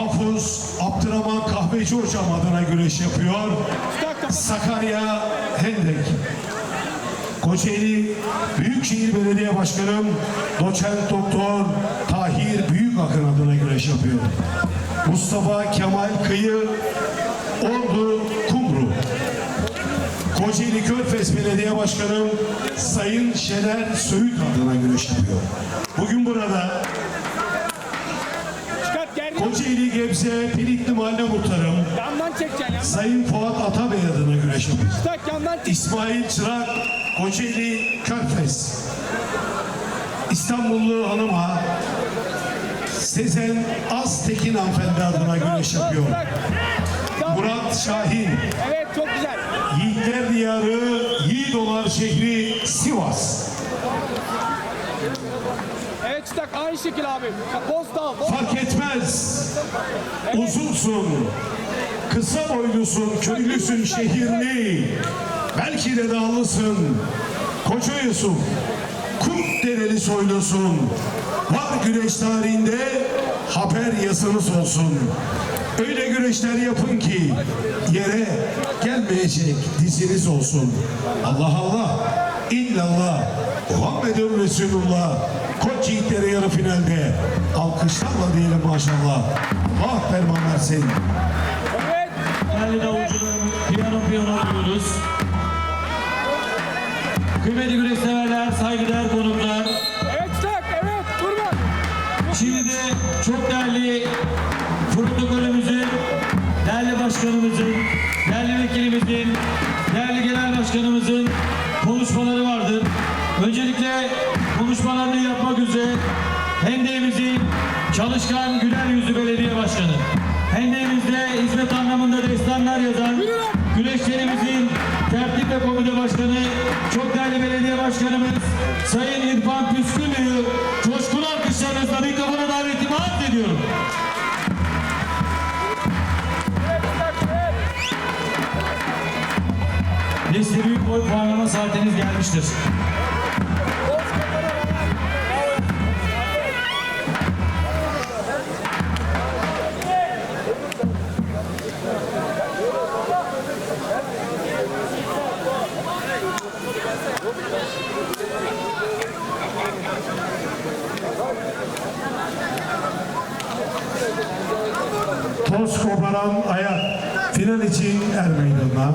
Mahfuz Abdurrahman Kahveci Hocam adına güreş yapıyor. Sakarya Hendek. Kocaeli Büyükşehir Belediye Başkanım Doçent Doktor Tahir Büyükakın adına güreş yapıyor. Mustafa Kemal Kıyı Ordu Kumru. Kocaeli Körfez Belediye Başkanım Sayın Şener Söğüt adına güreş yapıyor. Bugün burada. Kocaeli Gebze Pirikli Mahalle Muhtarım Yandan çekeceksin yandan. Sayın Fuat Atabey adına güreş yapıyor. Tak yandan çek. İsmail Çırak Kocaeli Körfez İstanbullu hanıma Sezen Aztekin hanımefendi adına güreş yapıyor. Murat Şahin Evet çok güzel. Yiğitler Diyarı Yiğidolar şehri Sivas Evet çıtak aynı şekil abi. Ya, Posta al. posta. Fark etmez. Uzunsun Kısa boylusun Köylüsün şehirli. Belki de dağlısın. Koca Kurt dereli soylusun. Var güreş tarihinde Haber yazınız olsun. Öyle güreşler yapın ki Yere gelmeyecek diziniz olsun. Allah Allah. İllallah Muhammedun Resulullah Koç yiğitleri yarı finalde Alkışlarla diyelim maşallah Allah ferman versin Evet. Değerli davulcularım, piyano piyano diyoruz. Kıymetli güreş severler, saygıdeğer konuklar. Evet çıtak. Evet. Durma. Şimdi de çok değerli protokolümüzün, değerli başkanımızın, Konuşmalarını yapmak üzere Hendeğimizin çalışkan güler yüzlü belediye başkanı. Hendeğimizde hizmet anlamında destanlar yazan güreşlerimizin tertip ve komite başkanı, çok değerli belediye başkanımız Sayın İrfan Püskülü'yü coşkulu alkışlarınızla mikrofona davetimi arz ediyorum. Liste boy puanlama saatiniz gelmiştir. Toz koparan ayak final için er meydanına.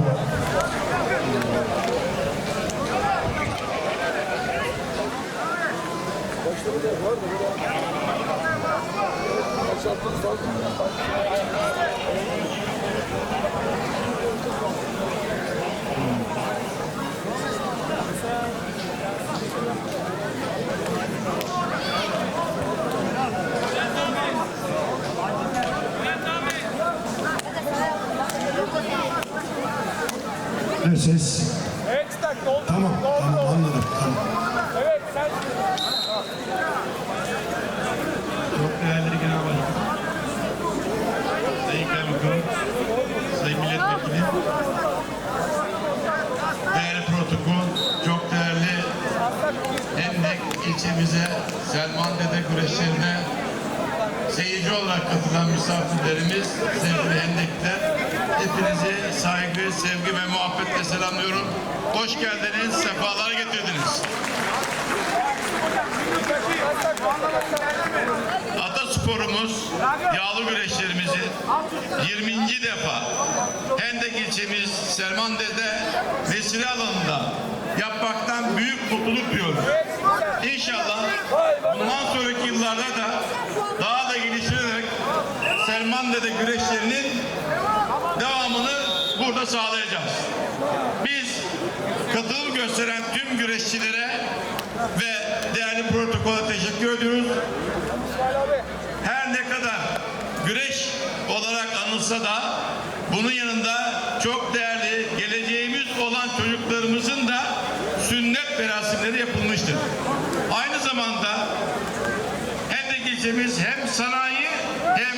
Ne ses? Evet. Tamam, Doldur. tamam anladım. Tamam. Evet sen. Çok değerli genel başkanım. Sayın Kaymakam, Sayın Milletvekili, değerli protokol, çok değerli Hendek ilçemize, Selman Dede güreşlerine seyirci olarak katılan misafirlerimiz, sevgili Hendekler, hepinizi saygı, sevgi ve muhabbetle selamlıyorum. Hoş geldiniz, sefalar getirdiniz. Atasporumuz yağlı güreşlerimizi 20. defa Hendek ilçemiz Selmande'de vesile alanında yapmaktan büyük mutluluk duyuyoruz. İnşallah bundan sonraki yıllarda da Selmande'de güreşlerinin devamını burada sağlayacağız. Biz katılım gösteren tüm güreşçilere ve değerli protokola teşekkür ediyoruz. Her ne kadar güreş olarak anılsa da bunun yanında çok değerli geleceğimiz olan çocuklarımızın da sünnet merasimleri yapılmıştır. Aynı zamanda Hendek ilçemiz hem sanayi hem